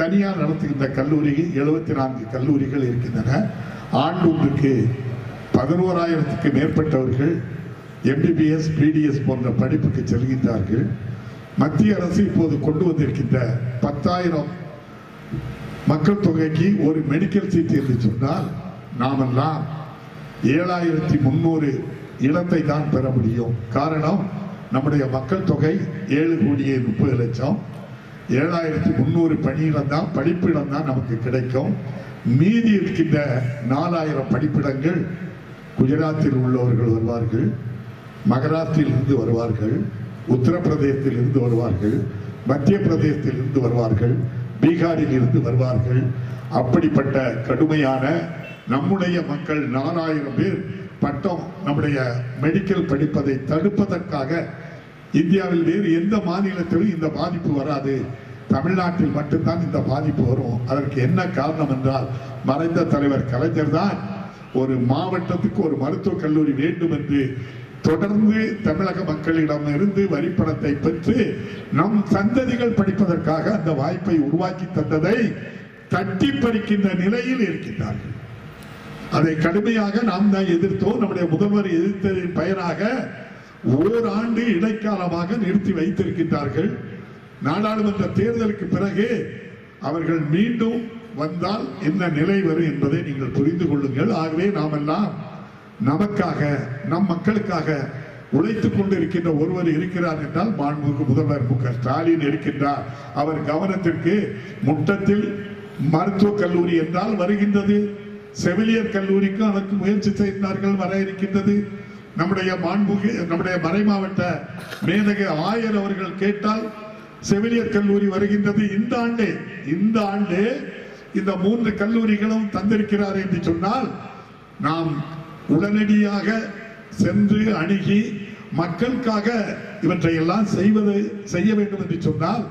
தனியார் நடத்துகின்ற கல்லூரி எழுபத்தி நான்கு கல்லூரிகள் இருக்கின்றன. ஆண்டொன்றுக்கு பதினோராயிரத்துக்கு மேற்பட்டவர்கள் எம்பிபிஎஸ் பிடிஎஸ் போன்ற படிப்புக்கு செல்கின்றார்கள். மத்திய அரசு இப்போது கொண்டு வந்திருக்கின்ற பத்தாயிரம் மக்கள் தொகைக்கு ஒரு மெடிக்கல் சீட் என்று சொன்னால் நாமெல்லாம் ஏழாயிரத்தி முன்னூறு இடத்தை தான் பெற முடியும். காரணம் நம்முடைய மக்கள் தொகை ஏழு கோடியே முப்பது லட்சம். ஏழாயிரத்தி முன்னூறு பணியிடம் தான் படிப்பிடம் தான் நமக்கு கிடைக்கும். மீதி இருக்கின்ற நாலாயிரம் படிப்பிடங்கள் குஜராத்தில் உள்ளவர்கள் வருவார்கள் மகாராஷ்டிரில் இருந்து வருவார்கள் உத்தரப்பிரதேசத்தில் இருந்து வருவார்கள் மத்திய பிரதேசத்தில் இருந்து வருவார்கள் பீகாரில் இருந்து வருவார்கள். அப்படிப்பட்ட கடுமையான நம்முடைய மக்கள் நாலாயிரம் பேர் பட்டம் நம்முடைய மெடிக்கல் படிப்பதை தடுப்பதற்காக இந்தியாவில் வேறு எந்த மாநிலத்திலும் இந்த பாதிப்பு வராது. தமிழ்நாட்டில் மட்டும்தான் இந்த பாதிப்பு வரும். அதற்கு என்ன காரணம் என்றால் மறைந்த தலைவர் கலைஞர் தான் ஒரு மாவட்டத்துக்கு ஒரு மருத்துவக் கல்லூரி வேண்டும் என்று தொடர்ந்து தமிழக மக்களிடம் இருந்து வரிப்பணத்தை பெற்று நம் சந்ததிகள் படிப்பதற்காக அந்த வாய்ப்பை உருவாக்கி தந்ததை தட்டி பறிக்கின்ற நிலையில் இருக்கின்றார்கள். அதை கடுமையாக நாம் தான் எதிர்த்தோம். நம்முடைய முதல்வர் எதிர்த்ததின் பயனாக ஓராண்டு இடைக்காலமாக நிறுத்தி வைத்திருக்கின்றார்கள். நாடாளுமன்ற தேர்தலுக்கு பிறகு அவர்கள் மீண்டும் வந்தால் என்ன நிலை வரும் என்பதை நீங்கள் புரிந்து கொள்ளுங்கள். ஆகவே நாம் எல்லாம் நமக்காக நம் மக்களுக்காக உழைத்துக் கொண்டிருக்கின்ற ஒருவர் இருக்கிறார் என்றால் மாண்புக்கு முதல்வர் மு க ஸ்டாலின் இருக்கின்றார். அவர் கவனத்திற்கு முட்டத்தில் மருத்துவக் கல்லூரி என்றால் வருகின்றது. செவிலியர் கல்லூரிக்கும் அதற்கு முயற்சி செய்தார்கள் வர இருக்கின்றது. நம்முடைய மாண்புகு நம்முடைய மறை மாவட்ட மேதக ஆயர் அவர்கள் கேட்டால் செவிலியர் கல்லூரி வருகின்றது இந்த ஆண்டே இந்த ஆண்டு இந்த மூன்று கல்லூரிகளும் தந்திருக்கிறார் என்று சொன்னால் நாம் உடனடியாக சென்று அணுகி மக்களுக்காக இவற்றை எல்லாம் செய்வது செய்ய வேண்டும் என்று சொன்னால்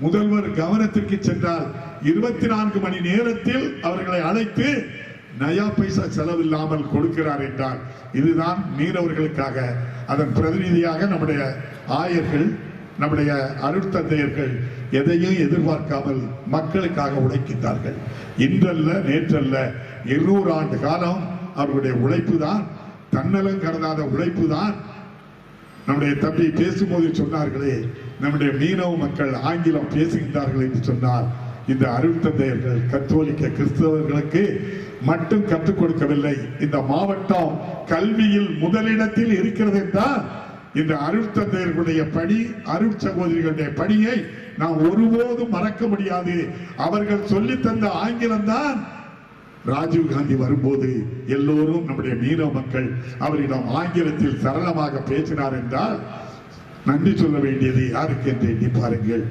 முதல்வர் கவனத்திற்கு சென்றால் இருபத்தி நான்கு மணி நேரத்தில் அவர்களை அழைத்து நயா பைசா செலவில்லாமல் கொடுக்கிறார் என்றார் இதுதான் மீனவர்களுக்காக. அதன் பிரதிநிதியாக நம்முடைய ஆயர்கள் நம்முடைய அருட்தந்தையர்கள் எதையும் எதிர்பார்க்காமல் மக்களுக்காக உழைக்கின்றார்கள். இன்றல்ல நேற்றல்ல இருநூறு ஆண்டு காலம் அவர்களுடைய உழைப்பு தான் தன்னலம் கருதாத உழைப்பு தான் நம்முடைய தம்பி பேசும்போது சொன்னார்களே நம்முடைய மீனவ மக்கள் ஆங்கிலம் பேசுகின்றார்கள் என்று சொன்னார் இந்த அருட்தந்தையர்கள் கத்தோலிக்க கிறிஸ்தவர்களுக்கு மட்டும் கற்றுக் கொடுக்கவில்லை. இந்த மாவட்டம் கல்வியில் முதலிடத்தில் இருக்கிறது என்றால் இந்த அருட்தந்தையர்களுடைய பணி அருட் சகோதரிகளுடைய பணியை நாம் ஒருபோதும் மறக்க முடியாது. அவர்கள் சொல்லித் தந்த ஆங்கிலம் தான் ராஜீவ் காந்தி வரும்போது எல்லோரும் நம்முடைய மீனவ மக்கள் அவரிடம் ஆங்கிலத்தில் சரளமாக பேசினார் என்றால் நன்றி சொல்ல வேண்டியது யாருக்கு என்று எண்ணி பாருங்கள்.